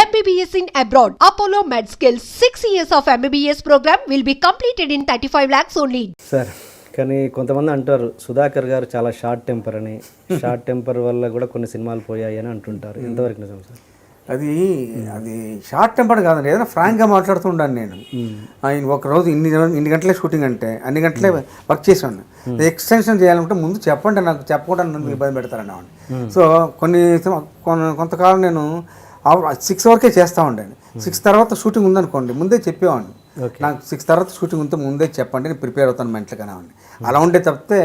MBBS in abroad. Apollo MedSkill 6 years of MBBS program will be completed in 35 lakhs only. Sir కానీ కొంతమంది అంటారు సుధాకర్ గారు చాలా short temper అని. షార్ట్ టెంపర్ వల్ల కూడా కొన్ని సినిమాలు పోయాయి అని అంటుంటారు. ఎంతవరకు నిజం సార్ అది అది షార్ట్ టెంపర్ కాదండి. ఏదైనా ఫ్రాంక్గా మాట్లాడుతుండాను నేను. ఆయన ఒక రోజు ఇన్ని ఇన్ని గంటలే షూటింగ్ అంటే అన్ని గంటలే వర్క్ చేసాను ఎక్స్టెన్షన్ చేయాలంటే ముందు చెప్పండి నాకు చెప్పకుండా నన్ను ఇబ్బంది పెడతారని సో కొన్ని కొంతకాలం నేను సిక్స్ వరకే చేస్తూ ఉండాను సిక్స్ తర్వాత షూటింగ్ ఉందనుకోండి ముందే చెప్పేవాడిని. నాకు సిక్స్ తర్వాత షూటింగ్ ఉంటే ముందే చెప్పండి నేను ప్రిపేర్ అవుతాను మెంటల్ అనేవాడిని అలా ఉండే తప్పితే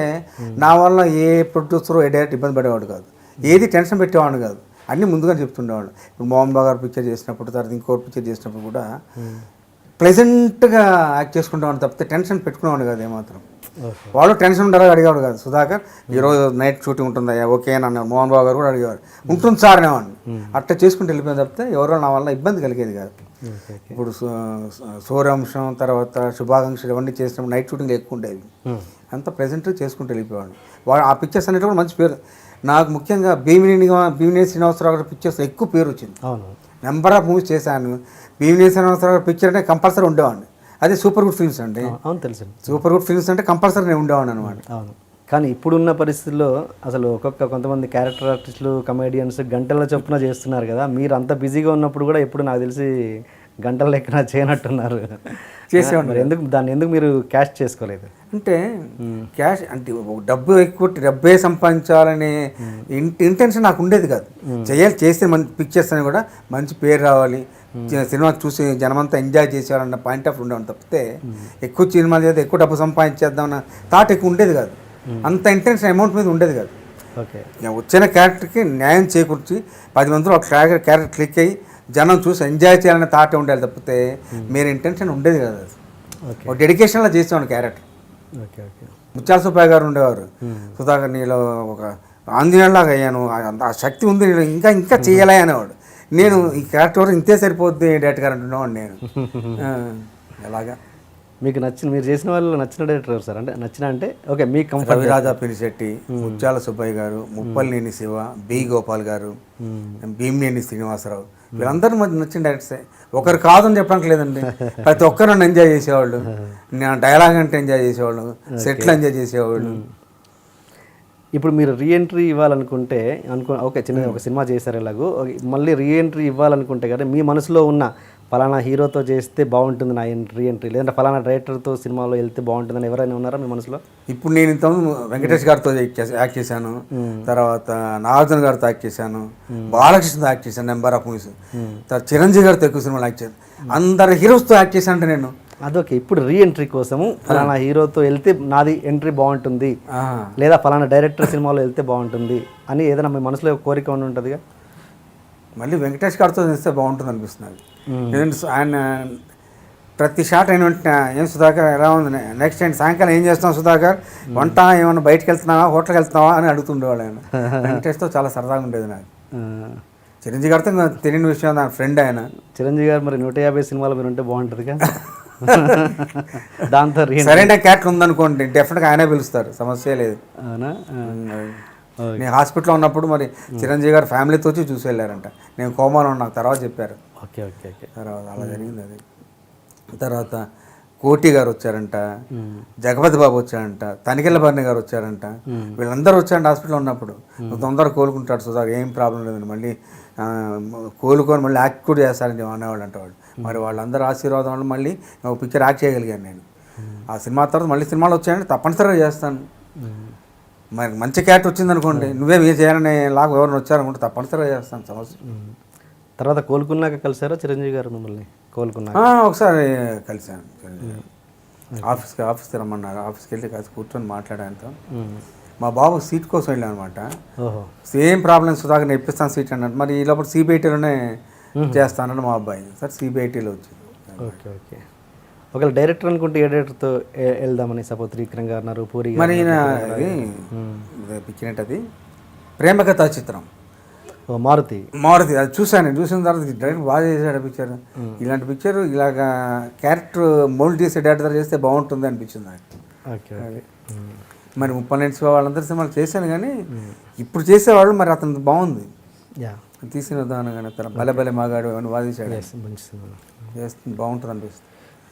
నా వల్ల ఏ ప్రొడ్యూసర్ ఏ డైరెక్ట్ ఇబ్బంది పడేవాడు కాదు. ఏది టెన్షన్ పెట్టేవాడు కాదు. అన్నీ ముందుగా చెప్తుండేవాడు ఇప్పుడు మోహన్ బాబు గారు పిక్చర్ చేసినప్పుడు తర్వాత ఇంకో పిక్చర్ చేసినప్పుడు కూడా ప్లెజెంట్గా యాక్ట్ చేసుకుంటామని తప్పితే టెన్షన్ పెట్టుకునేవాడు కాదు ఏమాత్రం. వాడు టెన్షన్ ఉండాలి అడిగేవాడు కాదు. సుధాకర్ ఈరోజు నైట్ షూటింగ్ ఉంటుందా? ఓకే అని మోహన్ బాబు గారు కూడా అడిగేవాడు ఉంటుంది సార్ అనేవాడిని అట్లా చేసుకుంటూ వెళ్ళిపోయిన తప్పితే ఎవరో నా వల్ల ఇబ్బంది కలిగేది కాదు. ఇప్పుడు సు- సు- సూర్యాంశం తర్వాత శుభాకాంక్షలు ఇవన్నీ చేసినప్పుడు నైట్ షూటింగ్ ఎక్కువ ఉండేవి అంతా ప్రెజెంట్గా చేసుకుంటూ వెళ్ళిపోయాడు వాడు ఆ పిక్చర్స్ అనేవి కూడా మంచి పేరు. నాకు ముఖ్యంగా భీమిని భీమిని శ్రీనివాసరావు గారి పిక్చర్స్ ఎక్కువ పేరు వచ్చింది. నెంబర్ ఆఫ్ మూవీస్ చేశాను. భీమిని శ్రీనివాసరావు గారి పిక్చర్ అంటే కంపల్సరీ ఉండేవాడిని. అదే సూపర్ గుడ్ ఫిల్మ్స్ అండి. అవును తెలుసండి సూపర్ గుడ్ ఫిల్మ్స్ అంటే కంపల్సరీ నేను ఉండేవాడిని అనమాట అవును. కానీ ఇప్పుడున్న పరిస్థితుల్లో అసలు ఒక్కొక్క కొంతమంది క్యారెక్టర్ ఆర్టిస్టులు కమేడియన్స్ గంటల చొప్పున చేస్తున్నారు కదా. మీరు అంత బిజీగా ఉన్నప్పుడు కూడా ఎప్పుడు నాకు తెలిసి గంటల లెక్కన చేయనట్టున్నారు. చేసేవాడిని. మరి ఎందుకు దాన్ని ఎందుకు మీరు క్యాష్ చేసుకోలేదు? అంటే క్యాష్ అంటే డబ్బు ఎక్కువ డబ్బే సంపాదించాలనే ఇంటెన్షన్ నాకు ఉండేది కాదు. చేయాలి చేస్తే మంచి పిక్చర్స్ అని కూడా మంచి పేరు రావాలి. సినిమా చూసి జనమంతా ఎంజాయ్ చేసేవాలన్న పాయింట్ ఆఫ్ ఉండేవాడు తప్పితే ఎక్కువ సినిమాలు చేస్తే ఎక్కువ డబ్బు సంపాదించేద్దామన్న థాట్ ఎక్కువ ఉండేది కాదు. అంత ఇంటెన్షన్ అమౌంట్ మీద ఉండేది కాదు. ఓకే. వచ్చిన క్యారెక్టర్కి న్యాయం చేకూర్చి పది మందిలో ఒక క్యారెక్టర్ క్యారెక్టర్ క్లిక్ అయ్యి జనం చూసి ఎంజాయ్ చేయాలనే థాట్ ఉండాలి తప్పితే మీరు ఇంటెన్షన్ ఉండేది కదా అది. డెడికేషన్లో చేసేవాడు క్యారెక్టర్ ఓకే ఓకే ముత్యాల సుబ్బయ్య గారు ఉండేవారు. సుధాకర్ నీలో ఒక ఆంజనేయులాగా అయ్యాను. ఆ- శక్తి ఉంది నీలో. ఇంకా ఇంకా చేయాలి అనేవాడు. నేను ఈ క్యారెక్టర్ ఇంతే సరిపోద్ది డైరెక్టర్ గారు అంటున్నాడు నేను. ఎలాగా? మీకు నచ్చిన మీరు చేసిన వాళ్ళు నచ్చిన డైరెక్టర్ ఎవరు సార్? అంటే నచ్చిన అంటే ఓకే మీకు కంఫర్ట్ రవిరాజా పినిశెట్టి ముత్యాల సుబ్బయ్య గారు ముప్పలనేని శివ బి గోపాల్ గారు భీమినేని శ్రీనివాసరావు. వీళ్ళందరూ మధ్య నచ్చిన డైరెక్టర్సే ఒకరు కాదని చెప్పడానికి లేదండి. ప్రతి ఒక్కరు నన్ను ఎంజాయ్ చేసేవాళ్ళు. నా డైలాగ్ అంటే ఎంజాయ్ చేసేవాళ్ళు. సెట్లు ఎంజాయ్ చేసేవాళ్ళు. ఇప్పుడు మీరు రీఎంట్రీ ఇవ్వాలనుకుంటే అనుకో ఓకే చిన్న ఒక సినిమా చేశారు ఎలాగో ఓకే, మళ్ళీ రీఎంట్రీ ఇవ్వాలనుకుంటే కదా మీ మనసులో ఉన్న ఫలానా హీరోతో చేస్తే బాగుంటుంది నా రీఎంట్రీ లేదంటే ఫలానా డైరెక్టర్తో సినిమాలో వెళ్తే బాగుంటుందని ఎవరైనా ఉన్నారా మీ మనసులో? ఇప్పుడు నేను ఇంతకుముందు వెంకటేష్ గారితో యాక్ట్ చేశాను. తర్వాత నాగార్జున గారితో యాక్ట్ చేశాను. బాలకృష్ణతో యాక్ట్ చేశాను నెంబర్ ఆఫ్ మూవీస్. తర్వాత చిరంజీవి గారితో ఎక్కువ సినిమాలు యాక్ట్ చేశాను. అందరి హీరోస్తో యాక్ట్ చేశాను అంటే నేను. అదొకే ఇప్పుడు రీఎంట్రీ కోసము ఫలానా హీరోతో వెళ్తే నాది ఎంట్రీ బాగుంటుంది. లేదా ఫలానా డైరెక్టర్ సినిమాలో వెళ్తే బాగుంటుంది అని ఏదైనా మీ మనసులో కోరిక ఉండి ఉంటుందిగా? మళ్ళీ వెంకటేష్ గారితో చేస్తే బాగుంటుంది అనిపిస్తుంది ఎందుకంటే ఆయన ప్రతి షాట్ అయిన వెంటనే ఏం సుధాకర్ ఎలా ఉంది? నెక్స్ట్ టైం సాయంకాలం ఏం చేస్తాం సుధాకర్? వంట ఏమన్నా బయటకు వెళ్తున్నావా? హోటల్కి వెళ్తున్నావా? అని అడుగుతుండేవాడు ఆయన. వెంకటేష్తో చాలా సరదాగా ఉండేది నాకు. చిరంజీవి గారితో తెలియని విషయం నా ఫ్రెండ్ ఆయన. చిరంజీవి గారు మరి నూట యాభై సినిమాలు మీరు ఉంటే బాగుంటుందిగా? దాంతో సరైన క్యారెక్టర్ ఉందనుకోండి డెఫినెట్గా ఆయనే పిలుస్తారు. సమస్య లేదు. అవునా? నేను హాస్పిటల్లో ఉన్నప్పుడు మరి చిరంజీవి గారు ఫ్యామిలీతో వచ్చి చూసి వెళ్ళారంట. నేను కోమాలో ఉన్నా తర్వాత చెప్పారు. Okay okay okay. తర్వాత అలా జరిగింది అది. తర్వాత కోటి గారు వచ్చారంట జగపతి బాబు వచ్చారంట తనికెళ్ళ భరణి గారు వచ్చారంట. వీళ్ళందరూ వచ్చారంట హాస్పిటల్లో ఉన్నప్పుడు. తొందరగా కోలుకుంటాడు సుధాకర్ ఏం ప్రాబ్లం లేదండి మళ్ళీ కోలుకొని మళ్ళీ యాక్ట్ కూడా చేస్తారని అనేవాళ్ళు అంట వాళ్ళు. మరి వాళ్ళందరూ ఆశీర్వాదం వల్ల మళ్ళీ ఒక పిక్చర్ యాక్ట్ చేయగలిగాను నేను. ఆ సినిమా తర్వాత మళ్ళీ సినిమాలు వచ్చాయంటే తప్పనిసరిగా చేస్తాను. మరి మంచి క్యారెక్టర్ వచ్చింది అనుకోండి నువ్వే మీరు చేయాలని లాగా ఎవరిని వచ్చారనుకుంటే తప్పనిసరిగా చేస్తాను సమస్య. తర్వాత కోలుకున్నాక కలిసారా చిరంజీవి గారు మిమ్మల్ని? కోలుకున్నాక? ఆ, ఒకసారి చిరంజీవి గారు. ఆఫీస్కి ఆఫీస్కి రమ్మన్నారు. ఆఫీస్కి వెళ్ళి కాస్త కూర్చొని మాట్లాడాను. మా బాబు సీట్ కోసం వెళ్ళాను అనమాట సేమ్ ప్రాబ్లం సుధాకర్ ఇప్పిస్తాను సీట్ అన్నట్టు. మరి ఈ లోపల సిబిఐటీలోనే చేస్తానని మా అబ్బాయి. సార్ సిబిఐటీలో వచ్చింది. Okay okay. ఒకవేళ డైరెక్టర్ అనుకుంటే ఏ డైరెక్టర్తో వెళ్దామని సపోజ్ త్రివిక్రమ్ గారు అన్నారు పూరి మరి పిక్కినట్టు అది ప్రేమకథా చిత్రం. ఓ మారుతి. మారుతి అది చూశాను చూసిన తర్వాత డైరెక్ట్ బాగా చేశాడు పిక్చర్. ఇలాంటి పిక్చర్ ఇలాగా క్యారెక్టర్ మోల్డ్ చేసే డైరెక్టర్ చేస్తే బాగుంటుంది అనిపించింది నాకు. మరి ముప్పై నిమిషం వాళ్ళందరి సినిమాలు చేశాను కానీ ఇప్పుడు చేసేవాళ్ళు మరి అతను బాగుంది. తీసిన విధానం కానీ తన బలె బలె మాగాడు అని వాదించాడు. చేస్తుంది బాగుంటుంది అనిపిస్తుంది.